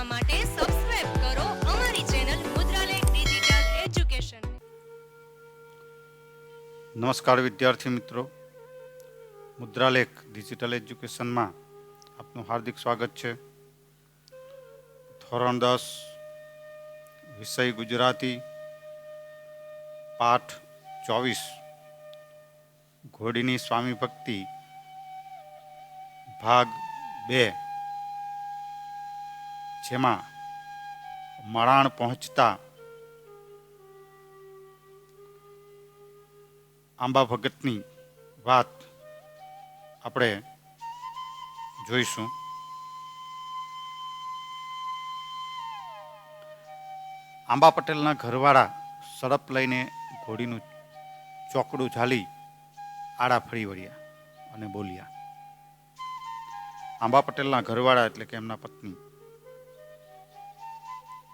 જોવા માટે સબસ્ક્રાઇબ કરો અમારી ચેનલ મુદ્રાલય ડિજિટલ એજ્યુકેશન નમસ્કાર વિદ્યાર્થી મિત્રો. મુદ્રાલેખ ડિજિટલ એજ્યુકેશનમાં આપનું હાર્દિક સ્વાગત છે. ધોરણ દસ, વિષય ગુજરાતી, પાઠ ચોવીસ. ઘોડીની સ્વામી ભક્તિ, ભાગ બે. જેમાં મરાણ પહોંચતા આંબા ભગતની વાત આપણે જોઈશું. આંબા પટેલના ઘરવાળા સડપ લઈને ઘોડીનું ચોકડું ઝાલી આડા ફરી વળ્યા અને બોલ્યા, આંબા પટેલના ઘરવાળા એટલે કે એમના પત્ની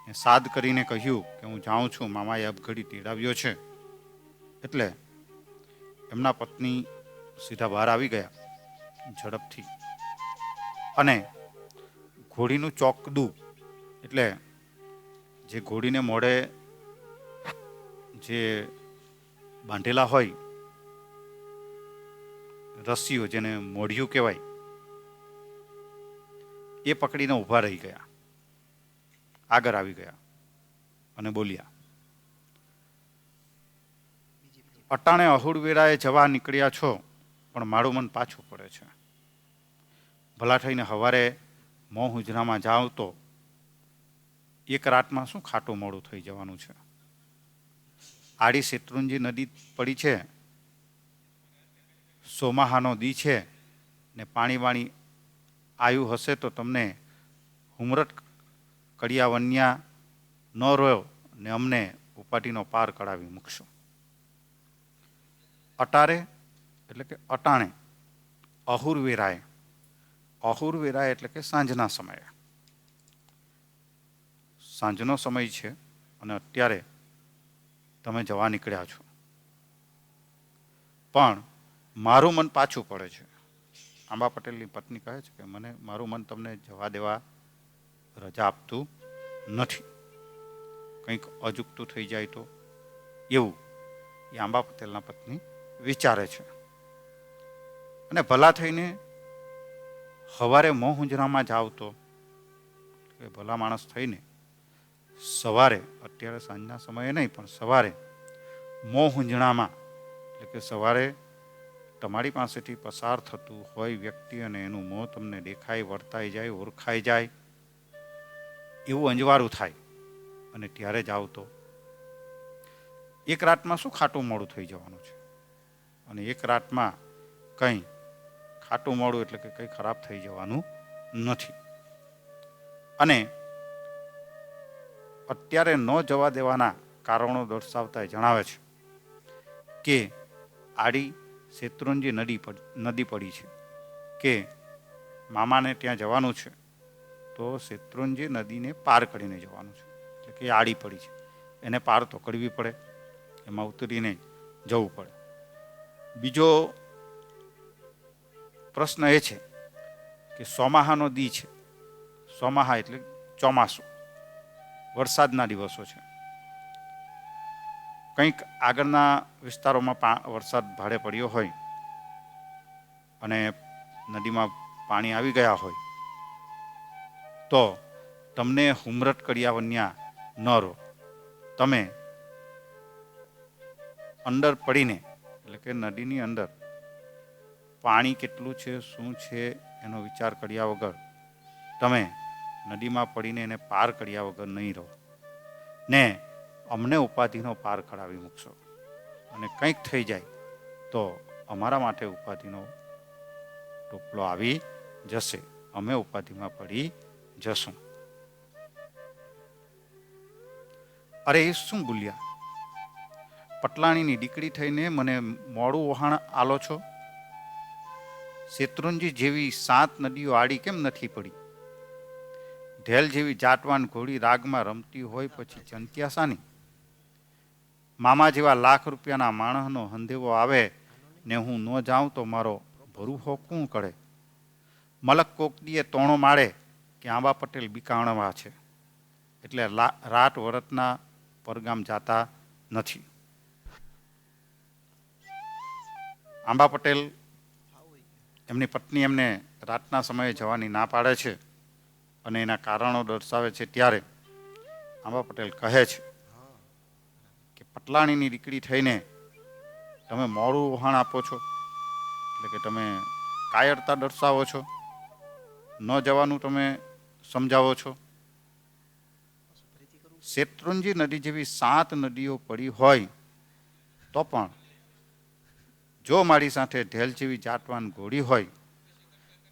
એ સાદ કરીને કહ્યું કે હું જાઉં છું, મામાએ અપઘડી તેડાવ્યો છે. એટલે એમના પત્ની સીધા બહાર આવી ગયા, ઝડપથી. અને ઘોડીનું ચોકડું એટલે જે ઘોડીને મોડે જે બાંધેલા હોય રસ્સીઓ જેને મોઢિયું કહેવાય, એ પકડીને ઊભા રહી ગયા. આગળ આવી ગયા અને બોલ્યા, અટાણે અહુડ વેળાએ જવા નીકળ્યા છો, પણ મારું મન પાછું પડે છે. ભલા થઈને હવારે મોં હુજરામાં જાઓ તો એક રાતમાં શું ખાટું મોડું થઈ જવાનું છે? આડી શેત્રુંજી નદી પડી છે, સોમાહાનો દી છે ને પાણી વાણી આવ્યું હશે તો તમને હુમરટ કડિયા વન્યા ન રહ્યો ને અમને ઉપાટીનો પાર કઢાવી મૂકશો. અટારે, એટલે કે અટાણે અહુર વેરાય એટલે કે સાંજના સમયે. સાંજનો સમય છે અને અત્યારે તમે જવા નીકળ્યા છો. પણ મારું મન પાછું પડે છે. આંબા પટેલની પત્ની કહે છે કે, મને, મારું મન તમને જવા દેવા રજા આપતું નથી. કંઈક અજુકતું થઈ જાય તો એવું એ આંબા પટેલના પત્ની વિચારે છે. અને ભલા થઈને સવારે મોં હુંજરામાં જાવ તો એ ભલા માણસ થઈને સવારે, અત્યારે સાંજના સમયે નહીં, પણ સવારે મોં હુંજણામાં એટલે કે સવારે તમારી પાસેથી પસાર થતું હોય વ્યક્તિ અને એનું મોં તમને દેખાય વર્તાઈ જાય ઓળખાઈ જાય એવું અંજવાળું થાય. અને ત્યારે જ તો એક રાતમાં શું ખાટું મોડું થઈ જવાનું છે? અને એક રાતમાં કંઈ ખાટું મોડું એટલે કે કંઈ ખરાબ થઈ જવાનું નથી. અને અત્યારે ન જવા દેવાના કારણો દર્શાવતા જણાવે છે કે આડી શેત્રુંજી નદી નદી પડી છે. કે મામાને ત્યાં જવાનું છે. તો શેત્રુંજી નદીને પાર કરીને જવાનું છે. એટલે કે આડી પડી છે. એને પાર તો કરવી પડે. એમાં ઉતરીને જવું પડે. બીજો પ્રશ્ન એ છે કે સોમાહાનો દી છે. સોમાહા એટલે ચોમાસું. વરસાદના દિવસો છે. કંઈક આગળના વિસ્તારોમાં વરસાદ ભાડે પડ્યો હોય અને નદીમાં પાણી આવી ગયા હોય તો તમને હુમરટ કર્યા વન્યા ન રહો. તમે અંદર પડીને, એટલે કે નદીની અંદર, પાણી કેટલું છે, શું છે, એનો વિચાર કર્યા વગર, તમે નદીમાં પડીને એને પાર કર્યા વગર નહીં રહો. ને અમને ઉપાધિનો પાર કરાવી મૂકશો. અને કંઈક થઈ જાય, તો અમારા માટે ઉપાધિનો ટોપલો આવી જશે. અમે ઉપાધિમાં પડી જશું અરે એ શું બોલ્યા? પટલાણીની દીકરી થઈને મને મોડું વહાણ આલો છો? શેત્રુંજી જેવી સાત નદીઓ આડી કેમ નથી પડી? ઢેલ જેવી જાટવાન ઘોડી રાગમાં રમતી હોય પછી ચંત્યાસાની મામા જેવા લાખ રૂપિયાના માણસનો હંધેવો આવે ને હું ન જાઉં તો મારો ભરૂહો કોણ કરે? મલક કોકડીએ તોણો માળે કે આંબા પટેલ બીકાણવા છે. એટલે રાત વરતના પરગામ જાતા નથી. આંબા પટેલ એમની પત્ની એમને રાતના સમયે જવાની ના પાડે છે અને એના કારણો દર્શાવે છે ત્યારે આંબા પટેલ કહે છે કે પટલાણીની દીકરી થઈને તમે મોડું વહાણ આપો છો, એટલે કે તમે કાયરતા દર્શાવો છો. ન જવાનું તમે સમજાવો છો? શેત્રુંજી નદી જેવી સાત નદીઓ પડી હોય તો પણ જો મારી સાથે ઢેલ જેવી જાતવાન ઘોડી હોય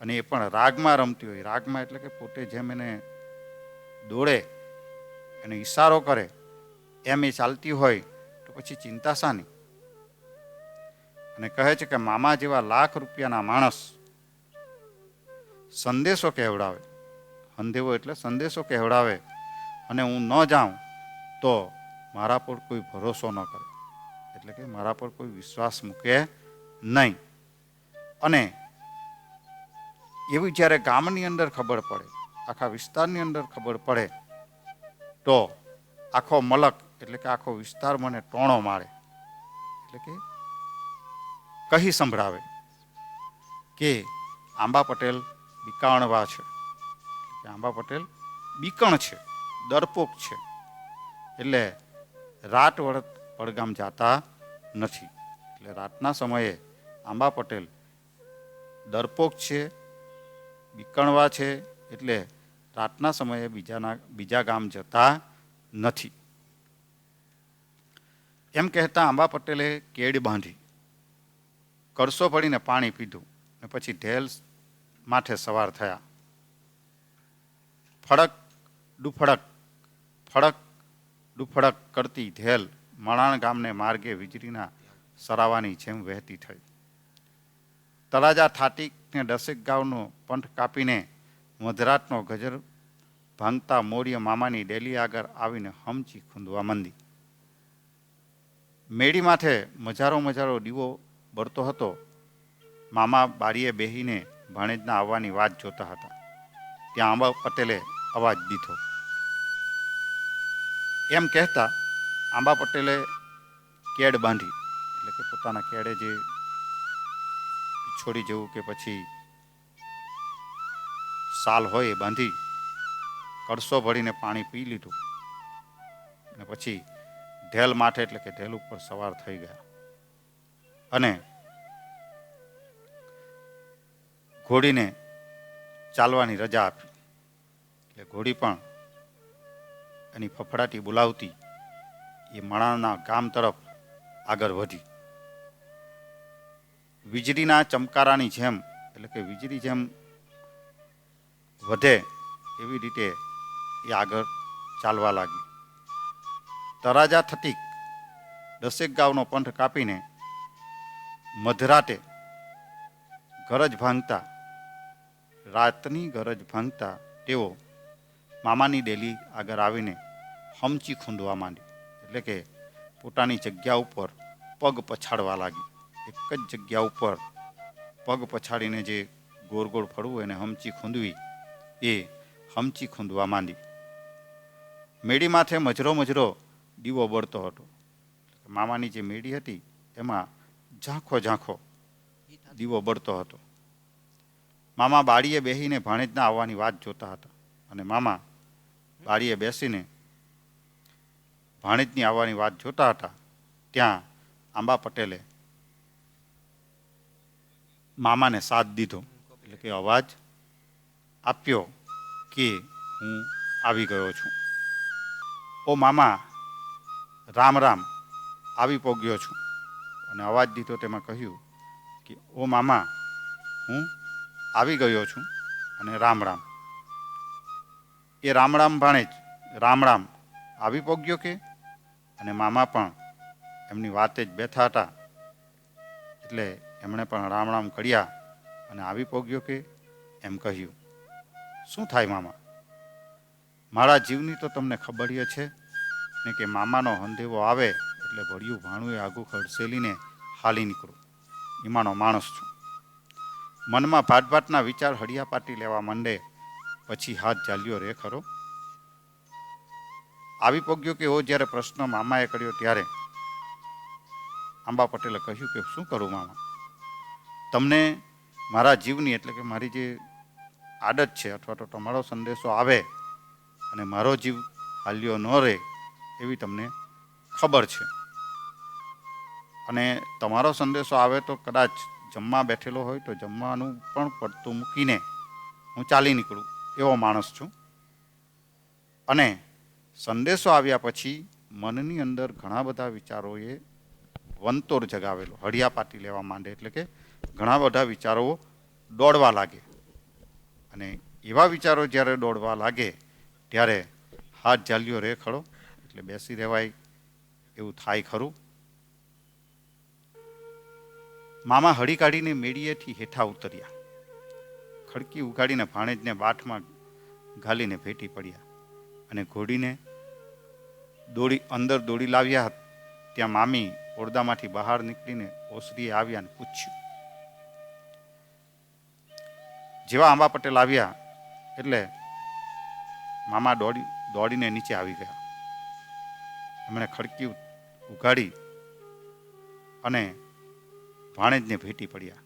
અને એ પણ રાગમાં રમતી હોય, રાગમાં એટલે કે પોતે જેમ એને દોડે એને ઈશારો કરે, એમ એ ચાલતી હોય તો પછી ચિંતા શાની? અને કહે છે કે મામા જેવા લાખ રૂપિયાના માણસ સંદેશો કહેવડાવે. હંધેવો એટલે સંદેશો કહેવડાવે અને હું ન જાઉં તો મારા પર કોઈ ભરોસો ન કરે. એટલે કે મારા પર કોઈ વિશ્વાસ મૂકે નહીં. અને એવી જ્યારે ગામની અંદર ખબર પડે, આખા વિસ્તારની અંદર ખબર પડે, તો આખો મલક એટલે કે આખો વિસ્તાર મને ટોણો મારે. એટલે કે કહી સંભળાવે કે આંબા પટેલ બીકાણવા છે. કે આંબા પટેલ બીકણ છે, દરપોક છે. એટલે રાત વળત પડગામ જાતા નથી. એટલે રાતના સમયે આંબા પટેલ દરપોક છે, બીકણવા છે, એટલે રાતના સમયે બીજાના, બીજા ગામ જતા નથી. એમ કહેતા આંબા પટેલે કેડ બાંધી, કરસો પડીને પાણી પીધું ને પછી ઢેલ માથે સવાર થયા. ફડક ડુફડક ફડક ડુફડક કરતી ધેલ મણાણ ગામને માર્ગે વીજળીના સરાવાની જેમ વહેતી થઈ. તળાજા થાટીકને ને દસેક ગામનો પંથ કાપીને મધરાતનો ગજર ભાંગતા મોર્ય મામાની ડેલી આગળ આવીને હમચી ખૂંદવા મંદી. મેળી માથે મજારો મજારો દીવો બળતો હતો. મામા બારીએ બેહીને ભાણેજના આવવાની વાત જોતા હતા. ત્યાં આંબા પટેલે અવાજ દીધો. એમ કહેતા આંબા પટેલે કેડ બાંધી, એટલે કે પોતાના કેડે જે છોડી જેવું કે પછી સાલ હોય એ બાંધી કળસો ભરીને પાણી પી લીધું. અને પછી ઢેલ માથે, એટલે કે ઢેલ ઉપર સવાર થઈ ગયા. અને ઘોડીને ચાલવાની રજા આપી. એટલે ઘોડી પણ એની ફફડાટી બોલાવતી એ મણાના ગામ તરફ આગળ વધી. વીજળીના ચમકારાની જેમ, એટલે કે વીજળી જેમ વધે એવી રીતે એ આગળ ચાલવા લાગી. તરાજા થતી દસેક ગાવનો પંથ કાપીને મધરાતે ગરજ ભાંગતા, રાતની ગરજ ભાંગતા તેઓ મામાની ડેલી આગળ આવીને હમચી ખૂંદવા માંડી. એટલે કે પોતાની જગ્યા ઉપર પગ પછાડવા લાગી. એક જ જગ્યા ઉપર પગ પછાડીને જે ગોળ ગોળ ફરવું એને હમચી ખૂંદવી, એ હમચી ખૂંદવા માંડી. મેડી માથે મજરો મજરો દીવો બળતો હતો. મામાની જે મેડી હતી, એમાં ઝાંખો ઝાંખો દીવો બળતો હતો. મામા બાળીએ બેસીને ભાણેજના આવવાની વાત જોતા હતા અને મામા બાળીએ બેસીને ભાણેજની આવવાની વાત જોતા હતા, ત્યાં આંબા પટેલે મામાને સાથ દીધો. એટલે કે અવાજ આપ્યો કે હું આવી ગયો છું. ઓ મામા, રામ રામ, આવી પોગ્યો છું. અને અવાજ દીધો તેમાં કહ્યું કે, ઓ મામા, હું આવી ગયો છું અને રામ રામ. એ રામ રામ ભાણેજ રામ રામ આવી પોગ્યો કે? અને મામા પણ એમની વાતે જ બેઠા હતા. એટલે એમણે પણ રામ રામ કર્યા અને આવી પોગ્યો કે? એમ કહ્યું, શું થાય મામા? મારા જીવની તો તમને ખબર છે ને કે મામાનો હંધેવો આવે એટલે ભળ્યું ભાણુએ આગું ખડસેલીને હાલી નીકળું. ઈમાનો માણસ છું. મનમાં ભાટભાટના વિચાર વિચાર હડિયાપાટી લેવા માંડે પછી હાથ ચાલ્યો રે ખરો. આવી પગ્યો કે એવો જ્યારે પ્રશ્ન મામાએ કર્યો ત્યારે આંબા પટેલે કહ્યું કે શું કરું મામા? તમને મારા જીવની એટલે કે મારી જે આદત છે અથવા તો તમારો સંદેશો આવે અને મારો જીવ હાલ્યો ન રહે એવી તમને ખબર છે. અને તમારો સંદેશો આવે તો કદાચ જમવા બેઠેલો હોય તો જમવાનું પણ પડતું મૂકીને હું ચાલી નીકળું. એવો માણસ છું. અને સંદેશો આવ્યા પછી મનની અંદર ઘણા બધા વિચારોએ વંતોર જગાવેલો. હળિયા પાટી લેવા માંડે એટલે કે ઘણા બધા વિચારો દોડવા લાગે. અને એવા વિચારો જ્યારે દોડવા લાગે, ત્યારે હાથ જાલ્યો રે ખડો એટલે બેસી રહેવાય એવું થાય ખરું. મામા હળી કાઢીને મેળીએથી હેઠા ઉતર્યા. ખડકી ઉગાડીને ભાણેજને બાઠમાં ઘાલીને ભેટી પડ્યા અને ઘોડીને દોડી અંદર દોડી લાવ્યા ત્યાં મામી ઓરડામાંથી બહાર નીકળીને ઓસરીએ આવ્યા અને પૂછ્યું, જેવા આંબા પટેલ આવ્યા એટલે મામા દોડી, દોડીને નીચે આવી ગયા. એમણે ખડકી ઉગાડી અને ભાણેજને ભેટી પડ્યા.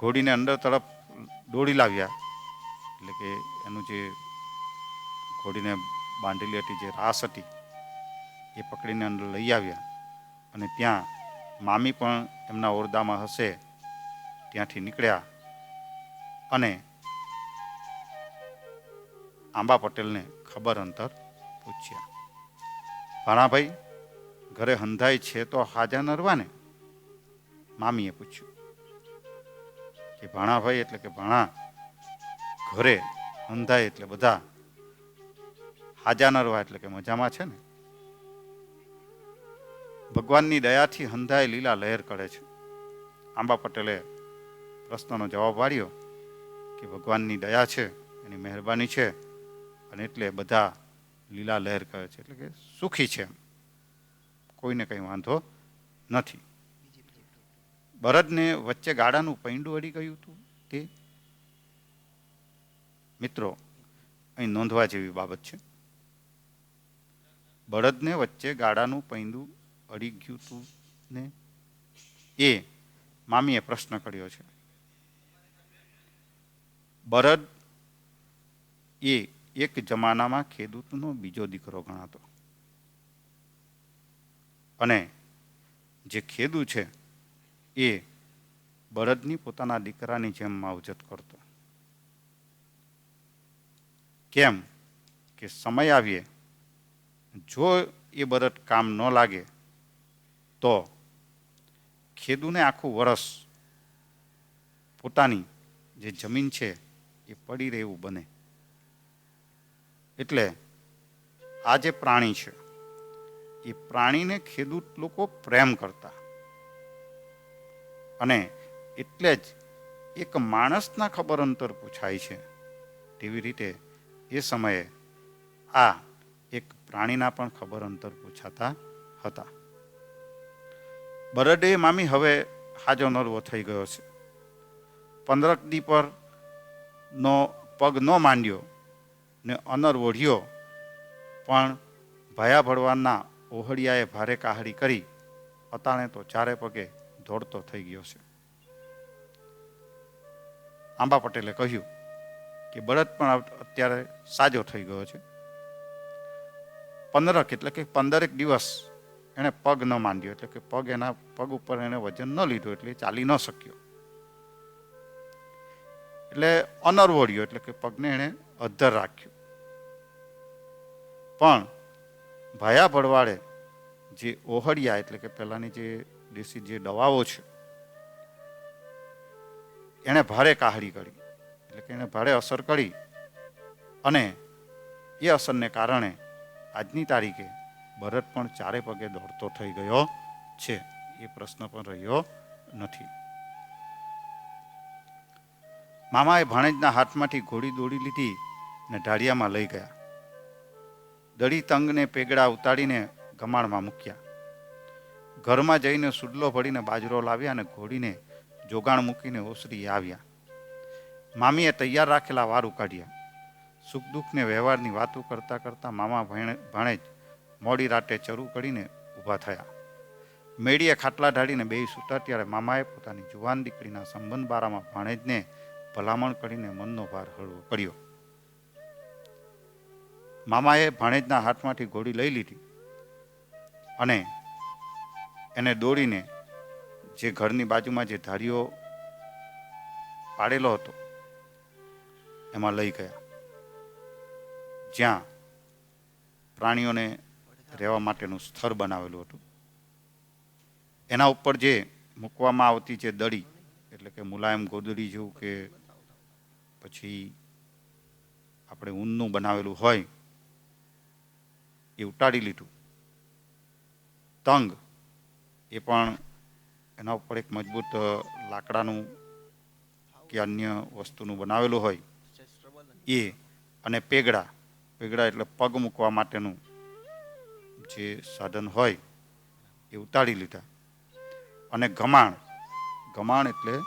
ઘોડીને અંદર તરફ દોડી લાવ્યા. એટલે કે એનું જે ઘોડીને બાંધેલી હતી, જે રાસ હતી, એ પકડીને અંદર લઈ આવ્યા. અને ત્યાં મામી પણ એમના ઓરડામાં હશે, ત્યાંથી નીકળ્યા. અને આંબા પટેલને ખબર અંતર પૂછ્યા. ભાણાભાઈ, ઘરે હંધાઈ છે તો હાજા નરવાને? મામીએ પૂછ્યું. કે ભાણાભાઈ એટલે કે ભાણા ઘરે હંધાય એટલે બધા હાજા નરવા એટલે કે મજામાં છે ને? ભગવાનની દયાથી હંધાય લીલા લહેર કરે છે. આંબા પટેલે પ્રશ્નનો જવાબ વાળ્યો કે ભગવાનની દયા છે, એની મહેરબાની છે, અને એટલે બધા લીલા લહેર કરે છે. એટલે કે સુખી છે કોઈને કંઈ વાંધો નથી. બળદને વચ્ચે ગાડાનું પૈંડું અડી ગયું હતું તે મિત્રો, અહીં નોંધવા જેવી બાબત છે. બળદને વચ્ચે ગાડાનું પૈંડું અડી ગયું હતું ને એ મામીએ પ્રશ્ન કર્યો છે. બળદ એ એક જમાનામાં ખેડૂતનો બીજો દીકરો ગણાતો. અને જે ખેડૂ છે એ બળદની પોતાના દીકરાની જેમ માવજત કરતો. કેમ કે સમય આવીએ, જો એ બળદ કામ ન લાગે, તો ખેડૂને આખું વરસ પોતાની જે જમીન છે એ પડી રહેવું બને. એટલે આ જે પ્રાણી છે, એ પ્રાણીને ખેડૂત લોકો પ્રેમ કરતા. અને એટલે જ એક માણસના ખબર અંતર પૂછાય છે. તેવી રીતે એ સમયે આ એક પ્રાણીના પણ ખબર અંતર પૂછાતા હતા. બરડે મામી હવે હાજો નરવો થઈ ગયો છે. પંદરક દી પર નો પગ ન માંડ્યો ને અનર ઓઢ્યો, પણ ભયા ભળવાના ઓહળિયાએ ભારે કાહડી કરી, અતાણે તો ચારે પગે દોડતો થઈ ગયો છે. આંબા પટેલે કહ્યું કે બળદ પણ અત્યારે સાજો થઈ ગયો છે. પંદરક એટલે કે પંદરેક દિવસ એણે પગ ન માંડ્યો, એટલે કે પગ એના, પગ ઉપર એણે વજન ન લીધું, એટલે ચાલી ન શક્યો. એટલે અનરવોડ્યો એટલે કે પગને એણે અધ્ધર રાખ્યો. પણ ભયા ભડવાડે જે ઓહળિયા, એટલે કે પહેલાંની જે દેશી જે દવાઓ છે, એણે ભારે કાહડી કરી, એટલે કે એણે ભારે અસર કરી અને એ અસરને કારણે આજની તારીખે ભરત પણ ચારે પગે દોડતો થઈ ગયો છે, એ પ્રશ્ન પણ રહ્યો નથી. મામાએ ભાણેજના હાથમાંથી ઘોડી દોડી લીધી ને ઢાળિયામાં લઈ ગયા. દડી તંગને પેગડા ઉતાડીને ગમાણમાં મૂક્યા. ઘરમાં જઈને સુડલો ભરીને બાજરો લાવ્યા અને ઘોડીને જોગાણ મૂકીને ઓસરી આવ્યા. મામીએ તૈયાર રાખેલા વાર ઉકાઢ્યા. સુખ દુઃખને વ્યવહારની વાતો કરતા કરતાં મામા ભાણે મોડી રાતે ચરું કરીને ઊભા થયા. મેળીએ ખાટલા ઢાળીને બે સૂતા ત્યારે મામાએ પોતાની જુવાન દીકરીના સંબંધ બારામાં ભાણેજને ભલામણ કરીને મનનો ભાર હળવો કર્યો. મામાએ ભાણેજના હાથમાંથી ઘોડી લઈ લીધી અને એને દોડીને જે ઘરની બાજુમાં જે ધારીઓ પાડેલો હતો, એમાં લઈ ગયા. જ્યાં પ્રાણીઓને રહેવા માટેનું સ્થળ બનાવેલું હતું. એના ઉપર જે મૂકવામાં આવતી જે દડી એટલે કે મુલાયમ ગોદડી જેવું કે પછી આપણે ઊનનું બનાવેલું હોય, એ ઉટાડી લીધું. તંગ એ પણ એના ઉપર એક મજબૂત લાકડાનું કે અન્ય વસ્તુનું બનાવેલું હોય. એ અને પેગડા. પેગડા એટલે પગ મૂકવા માટેનું જે સાધન હોય એ ઉતારી લીધા. અને ગમાણ. ગમાણ એટલે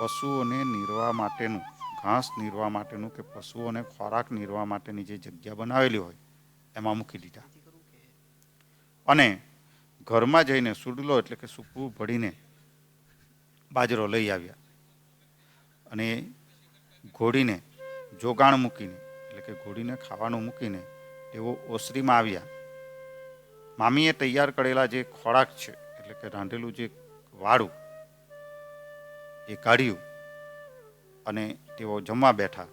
પશુઓને નીરવા માટેનું, ઘાસ નીરવા માટેનું કે પશુઓને ખોરાક નીરવા માટેની જે જગ્યા બનાવેલી હોય, એમાં મૂકી દીધા. અને ઘરમાં જઈને સુડલો એટલે કે સૂકવું ભળીને બાજરો લઈ આવ્યા. અને ઘોડીને જોગાણ મૂકીને, એટલે કે ઘોડીને ખાવાનું મૂકીને તેઓ ઓસરીમાં આવ્યા. મામીએ તૈયાર કરેલા જે ખોરાક છે, એટલે કે રાંધેલું જે વાળું, એ કાઢ્યું અને તેઓ જમવા બેઠા.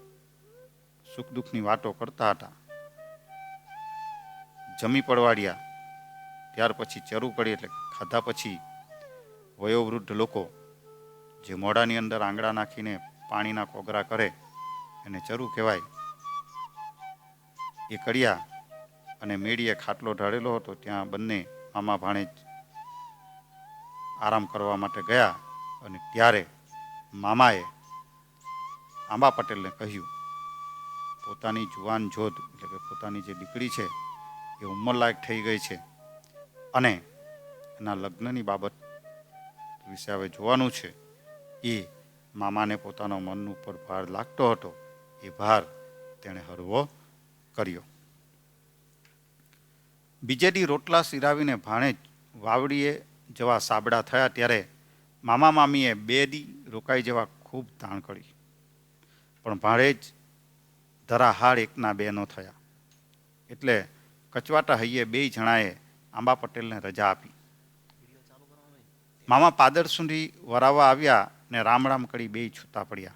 સુખ દુઃખની વાતો કરતા હતા. જમી પડવાડ્યા. ત્યાર પછી ચરું પડે એટલે ખાધા પછી વયોવૃદ્ધ લોકો જે મોઢાની અંદર આંગળા નાખીને પાણીના કોગરા કરે, એને ચરું કહેવાય. એ કર્યા અને મેળીએ ખાટલો ઢળેલો હતો, ત્યાં બંને મામા ભાણે આરામ કરવા માટે ગયા અને ત્યારે મામાએ આંબા પટેલને કહ્યું, પોતાની જુવાન જોધ, એટલે કે પોતાની જે દીકરી છે, એ ઉંમરલાયક થઈ ગઈ છે. અને એના લગ્નની બાબત વિશે હવે જોવાનું છે. એ મામાને પોતાનો મન ઉપર ભાર લાગતો હતો. એ ભાર તેણે હળવો કર્યો. બીજેડી રોટલા સિરાવીને ભાણે વાવડીએ જવા સાબડા થયા ત્યારે મામા મામીએ બે દી રોકાઈ જવા ખૂબ તાણ કરી. પણ ભાણેજ ધરા ધરાહાર એકના બે ન થયા. એટલે કચવાટા હૈયે બે જણાએ આંબા પટેલને રજા આપી. મામા પાદર સુધી વરાવા આવ્યા ને રામ રામ કરી બે છૂટા પડ્યા.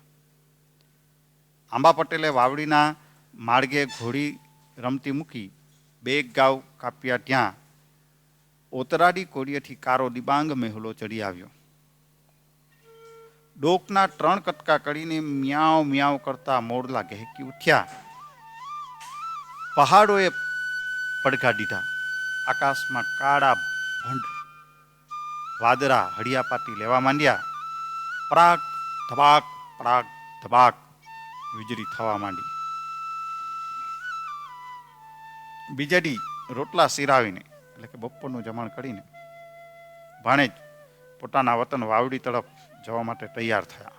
આંબા પટેલે વાવડીના માર્ગે ઘોડી રમતી મૂકી બે ગાવ કાપ્યા ત્યાં ઓતરાડી કોડિયેથી કારો દિબાંગ મેહુલો ચડી આવ્યો. ડોકના ત્રણ કટકા કરીને મ્યાવ મ્યાવ કરતા મોરલા ગહેકી ઉઠ્યા. પહાડોએ પડઘા દીધા. આકાશમાં કાળા ભંડ. વાદરા હળિયાપાટી લેવા માંડ્યા. પ્રાગ ધબાક પ્રાગ ધબાક વીજળી થવા માંડી. બીજેડી રોટલા સિરાવીને એટલે કે બપોરનું જમણ કરીને, ભાણેજ પોતાના વતન વાવડી તરફ જવા માટે તૈયાર થયા.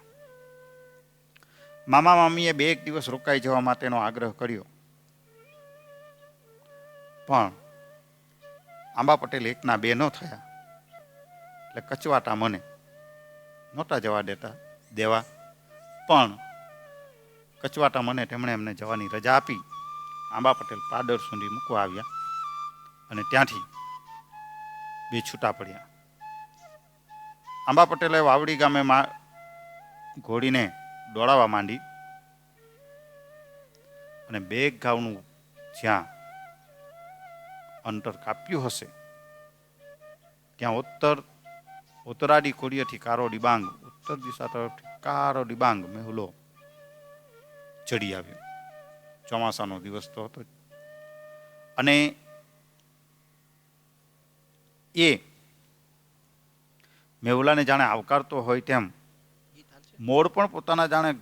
મામા મામીએ બે એક દિવસ રોકાઈ જવા માટેનો આગ્રહ કર્યો. પણ આંબા પટેલ એકના બે ન થયા. એટલે કચવાટા મને નહોતા જવા દેતા, દેવા. પણ કચવાટા મને તેમણે એમને જવાની રજા આપી. આંબા પટેલ પાદર સુધી મૂકવા આવ્યા અને ત્યાંથી બે છૂટા પડ્યા. આંબા પટેલે વાવડી ગામે મા ઘોડીને દોડાવવા માંડી અને બે ગાઉનું જ્યાં અંતર કાપ્યું હશે. ત્યાં ઉત્તર, ઉત્તરાડી કોડિયાથી કારો ડિબાંગ, ઉત્તર દિશા તરફથી કારો ડિબાંગ મેહુલો ચડી આવ્યો. ચોમાસાનો દિવસ તો હતો અને એ મેહુલાને જાણે આવકારતો હોય તેમ મોર પણ પોતાના જાણે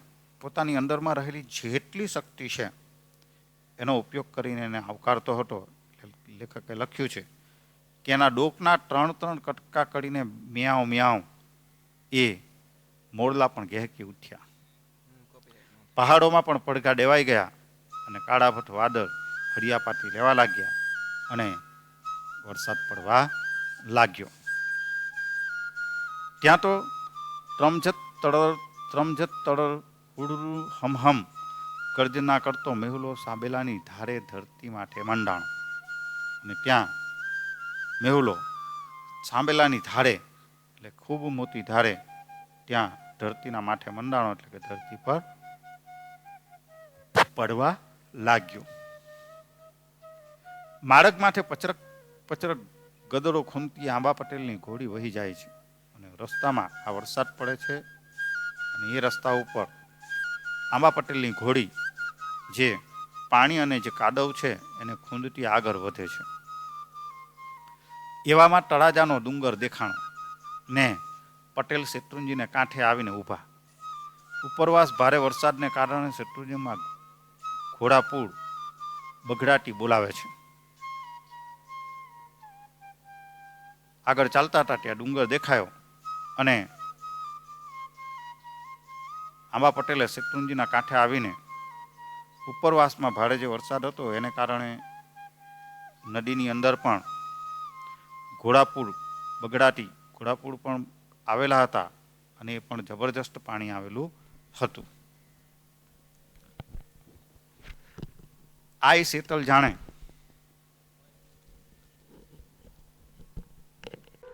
પોતાની અંદરમાં રહેલી જેટલી શક્તિ છે, એનો ઉપયોગ કરીને એને આવકારતો હતો. લેખકે લખ્યું છે કે એના ડોકના ત્રણ ત્રણ કટકા કરીને મ્યાઉ મ્યાઉ એ મોરલા પણ ગહેકી ઉઠ્યા. પહાડોમાં પણ પડઘા ડેવાઈ ગયા અને કાળાભટ વાદળ હરિયાપાટી લેવા લાગ્યા અને વરસાદ પડવા લાગ્યો. ત્યાં તો ત્રમજત તળર ત્રમજત તળર ઉડરુ હમહમ હમ ગર્જના કરતો મેહુલો સાબેલાની ધારે ધરતી માટે મંડાણો. અને ત્યાં મેહુલો, સાંબેલાની ધારે, એટલે ખૂબ મોટી ધારે, ત્યાં ધરતીના માથે મંડાણો, એટલે કે ધરતી પર પડવા લાગ્યો. માર્ગ માથે પચરક પચરક ગદડો ખૂંદતી આંબા પટેલની ઘોડી વહી જાય છે. અને રસ્તામાં આ વરસાદ પડે છે. અને એ રસ્તા ઉપર આંબા પટેલની ઘોડી, જે પાણી અને જે કાદવ છે, એને ખૂંદતી આગળ વધે છે. એવામાં તળાજાનો ડુંગર દેખાણો. ને પટેલ શેત્રુંજીને કાંઠે આવીને ઊભા. ઉપરવાસ ભારે વરસાદને કારણે શેત્રુંજીમાં ઘોડાપૂર બગડાટી બોલાવે છે. આગળ ચાલતા હતા ત્યાં ડુંગર દેખાયો અને આંબા પટેલે શેત્રુંજીના કાંઠે આવીને ઉપરવાસમાં ભારે જે વરસાદ હતો એને કારણે નદીની અંદર પણ ઘોડાપુર, બગડાટી ઘોડાપુર પણ આવેલા હતા અને એ પણ જબરજસ્ત પાણી આવેલું હતું. આ શીતલ જાણે